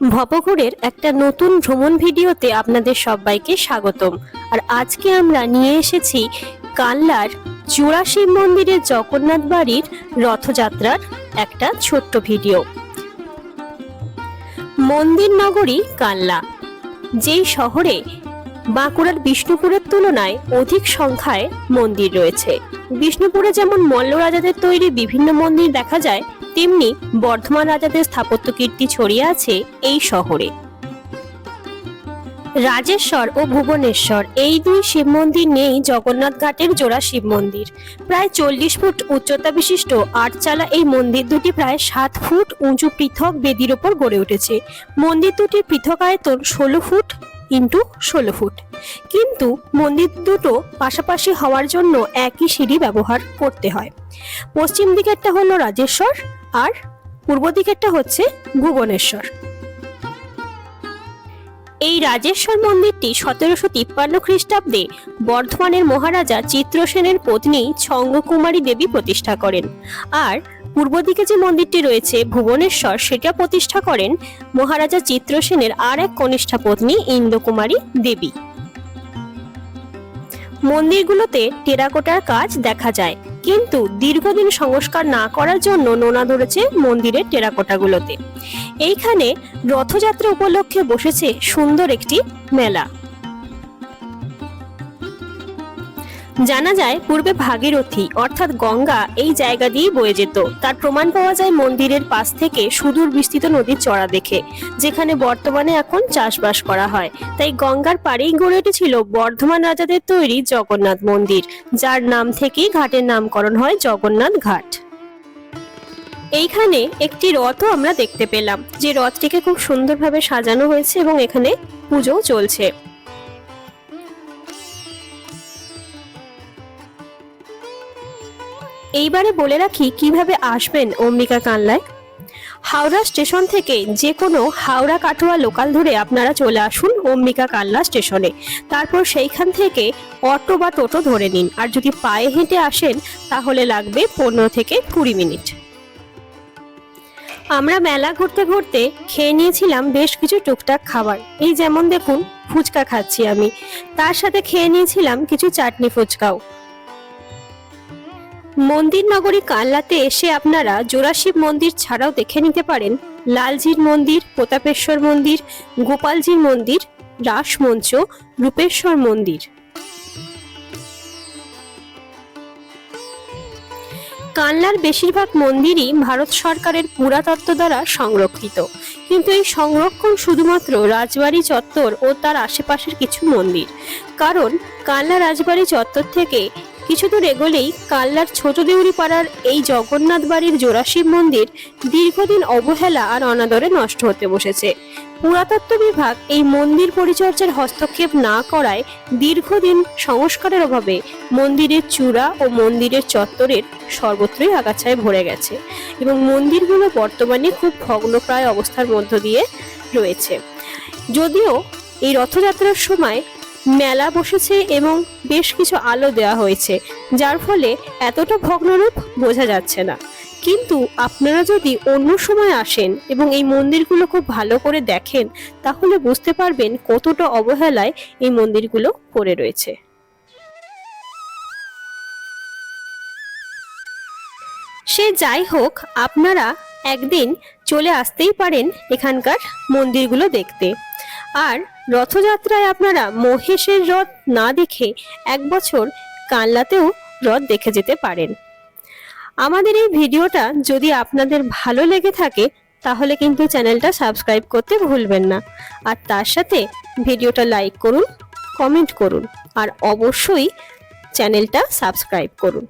ভবঘুরের একটা নতুন ভ্রমণ ভিডিওতে আপনাদের সবাইকে স্বাগতম। আর আজকে আমরা নিয়ে এসেছি কাল্লার চূড়াশিব মন্দিরের জগন্নাথ বাড়ির রথযাত্রার একটা ছোট্ট ভিডিও। মন্দির নগরী কাল্লা যেই শহরে বাঁকুড়ার বিষ্ণুপুরের তুলনায় অধিক সংখ্যায় মন্দির রয়েছে। বিষ্ণুপুরে যেমন মল্ল রাজাদের তৈরি বিভিন্ন মন্দির দেখা যায় তেমনি বর্ধমান রাজাদের স্থাপত্য কীর্তি ছড়িয়ে আছে এই শহরে। রাজেশ্বর ও ভুবনেশ্বর, এই দুই শিব মন্দির নেই জগন্নাথ ঘাটের জোড়া শিব মন্দির। প্রায় চল্লিশ ফুট উচ্চতা বিশিষ্ট আটচালা এই মন্দির দুটি প্রায় সাত ফুট উঁচু পৃথক বেদির ওপর গড়ে উঠেছে। মন্দির দুটির পৃথক আয়তন ষোলো ফুট ইন্টু ষোলো ফুট। কিন্তু মন্দির দুটো পাশাপাশি হওয়ার জন্য একই সিঁড়ি ব্যবহার করতে হয়। পশ্চিম দিকেরটা হলো রাজেশ্বর আর পূর্ব দিকেরটা হচ্ছে ভুবনেশ্বর। এই রাজেশ্বর মন্দিরটি সতেরোশো তিপ্পান্ন খ্রিস্টাব্দে বর্ধমানের মহারাজা চিত্রসেনের পত্নী ছঙ্গকুমারী দেবী প্রতিষ্ঠা করেন। আর পূর্ব দিকে যে মন্দিরটি রয়েছে ভুবনেশ্বর, সেটা প্রতিষ্ঠা করেন মহারাজা চিত্রসেনের আর এক কনিষ্ঠা পত্নী ইন্দ্রকুমারী দেবী। মন্দিরগুলোতে টেরাকোটার কাজ দেখা যায়। কিন্তু দীর্ঘদিন সংস্কার না করার জন্য নোনা ধরেছে মন্দিরের টেরাকোটাগুলোতে। এইখানে রথযাত্রা উপলক্ষে বসেছে সুন্দর একটি মেলা। জানা যায়, পূর্বে ভাগীরথী, অর্থাৎ গঙ্গা, এই জায়গা দিয়ে বয়ে যেত। তার প্রমাণ পাওয়া যায় মন্দিরের পাশ থেকে সুদূর বিস্তৃত নদীর চড়া দেখে, যেখানে বর্তমানে এখন চাষবাস করা হয়। তাই গঙ্গার পাড়েই গড়ে উঠেছিল বর্ধমান রাজাদের তৈরি জগন্নাথ মন্দির, যার নাম থেকেই ঘাটের নামকরণ হয় জগন্নাথ ঘাট। এইখানে একটি রথও আমরা দেখতে পেলাম, যে রথটিকে খুব সুন্দরভাবে সাজানো হয়েছে এবং এখানে পুজো চলছে। এইবারে বলে রাখি কীভাবে আসবেন অম্বিকা কানলায়? হাওড়া স্টেশন থেকে যে কোনো হাওড়া কাটোয়া লোকাল ধরে আপনারা চলে আসুন অম্বিকা কাল্লা স্টেশনে। তারপর সেইখান থেকে অটো বা টোটো ধরে নিন। আর যদি পায়ে হেঁটে আসেন, তাহলে লাগবে পনেরো থেকে কুড়ি মিনিট। আমরা মেলা ঘুরতে ঘুরতে খেয়ে নিয়েছিলাম বেশ কিছু টুকটাক খাবার। এই যেমন দেখুন, ফুচকা খাচ্ছি আমি। তার সাথে খেয়ে নিয়েছিলাম কিছু চাটনি ফুচকাও। মন্দির নগরী কানলাতে এসে আপনারা জোড়াশিব মন্দির ছাড়াও দেখে নিতে পারেন। লালজির মন্দির, প্রতাপেশ্বর মন্দির, গোপালজির মন্দির, রাসমঞ্চ, রূপেশ্বর মন্দির। কানলার বেশিরভাগ মন্দিরই ভারত সরকারের পুরাতত্ত্ব দ্বারা সংরক্ষিত। কিন্তু এই সংরক্ষণ শুধুমাত্র রাজবাড়ি চত্বর ও তার আশেপাশের কিছু মন্দির। কারণ কানলা রাজবাড়ি চত্বর থেকে কিছু দূর এগোলেই কাল্লার ছোট দেউরি পাড়ার এই জগন্নাথ বাড়ির জোড়াশিব মন্দির দীর্ঘদিন অবহেলা আর অনাদরে নষ্ট হতে বসেছে। পুরাতত্ত্ব বিভাগ এই মন্দির পরিচর্যার হস্তক্ষেপ না করায় দীর্ঘদিন সংস্কারের অভাবে মন্দিরের চূড়া ও মন্দিরের চত্বরের সর্বত্রই আগাছায় ভরে গেছে এবং মন্দিরগুলো বর্তমানে খুব ভগ্নপ্রায় অবস্থার মধ্য দিয়ে রয়েছে। যদিও এই রথযাত্রার সময় মেলা বসেছে এবং বেশ কিছু আলো দেওয়া হয়েছে, যার ফলে এতটা ভগ্নরূপ বোঝা যাচ্ছে না। কিন্তু আপনারা যদি অন্য সময় আসেন এবং এই মন্দিরগুলো খুব ভালো করে দেখেন, তাহলে বুঝতে পারবেন কতটা অবহেলায় এই মন্দিরগুলো পড়ে রয়েছে। সে যাই হোক, আপনারা একদিন চলে আসতেই পারেন এখানকার মন্দিরগুলো দেখতে। আর রথযাত্রায় আপনারা মহেশের রথ না দেখে এক বছর কানলাতেও রথ দেখে যেতে পারেন। আমাদের এই ভিডিওটা যদি আপনাদের ভালো লেগে থাকে, তাহলে কিন্তু চ্যানেলটা সাবস্ক্রাইব করতে ভুলবেন না। আর তার সাথে ভিডিওটা লাইক করুন, কমেন্ট করুন, আর অবশ্যই চ্যানেলটা সাবস্ক্রাইব করুন।